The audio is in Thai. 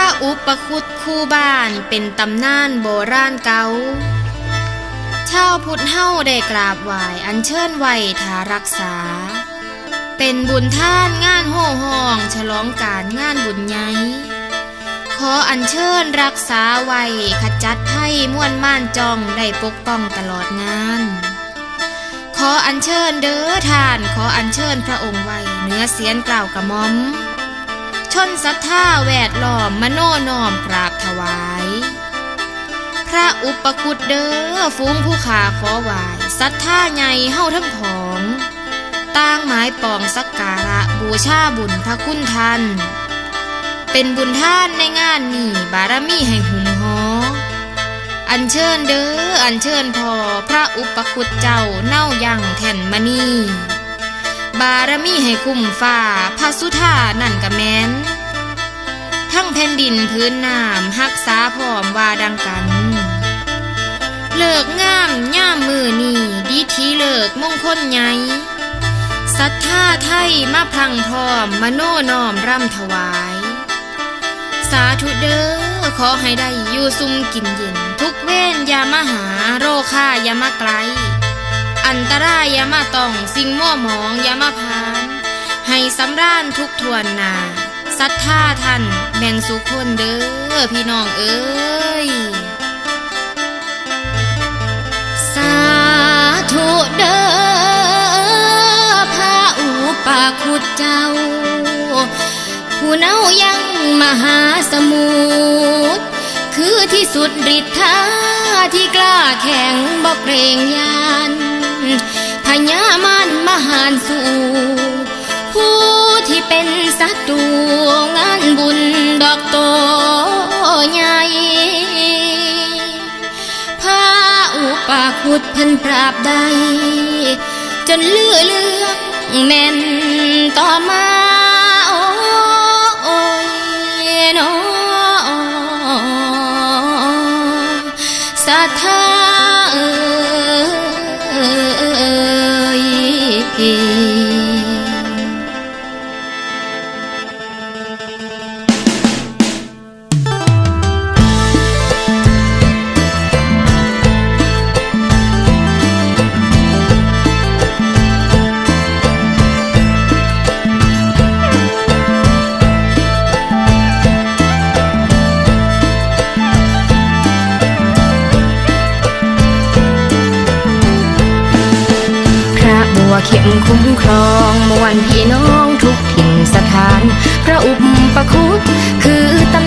ระอุปคุตคู่บ้านเป็นตำนานโบราณเก่าชาวพุทธเฮาได้กราบไหว้อัญเชิญไว้ทารักษา เป็นบุญท่านงานโห่ห้อง ฉลองการงานบุญใหญ่ขออัญเชิญรักษาไว้ขจัดภัยม่วนม่านจองได้ปกป้องตลอดงาน ขออัญเชิญเด้อท่าน ขออัญเชิญพระองค์ไว้เนื้อเสียนกล่าวกระหม่อม ชนศรัทธาแวดล้อมมโนน้อมกราบถวาย พระอุปคุตเด้อฟูงผู้ขาขอไหวศรัทธาใหญ่เฮาทั้งผองต่างหมายปองสักการะบูชาบุญพระคุณท่าน เป็นบุญท่านในงานนี้บารมีให้หุ่มหอ อัญเชิญเด้ออัญเชิญพอพระอุปคุตเจ้าเน่ายังแท่นมณี บารมีให้คุ้มฟ้าพระสุธานั่นกะแมนทั้งแผ่นดินพื้นน้ำหักษาพร้อมว่าดังกัน เลิกงามย่ามมือนี่ดีทีเลิกมงคลใหญ่ศรัทธาไทยมาพลังพร้อมมโนน้อมร่ำถวาย สาธุเด้อขอให้ได้อยู่ซุ่มกินเย็นทุกเว้นอย่ามาหาโรคาอย่ามาไกล อันตรายยามาต้องสิ่งมั่วหมองยามาพาน ให้สำราญทุกทวนนาศรัทธาท่านแม่นสุคนเด้อพี่น้องเอ้ย สาธุเด้อพระอุปาคุตเจ้า ผู้เนายังมหาสมุทรคือที่สุดฤทธาที่กล้าแข่งบอกเกรงยาน พญามันมหานสู่ผู้ที่เป็นศัตรูงานบุญดอกโตใหญ่พระอุปาคุตเพันปราบใด จนเลือเลืองแม่นต่อมาโอ้ยนอศรัทธา เข็มคุ้มครองมวลพี่น้องทุกถิ่นสถานพระอุปคุตคือตำ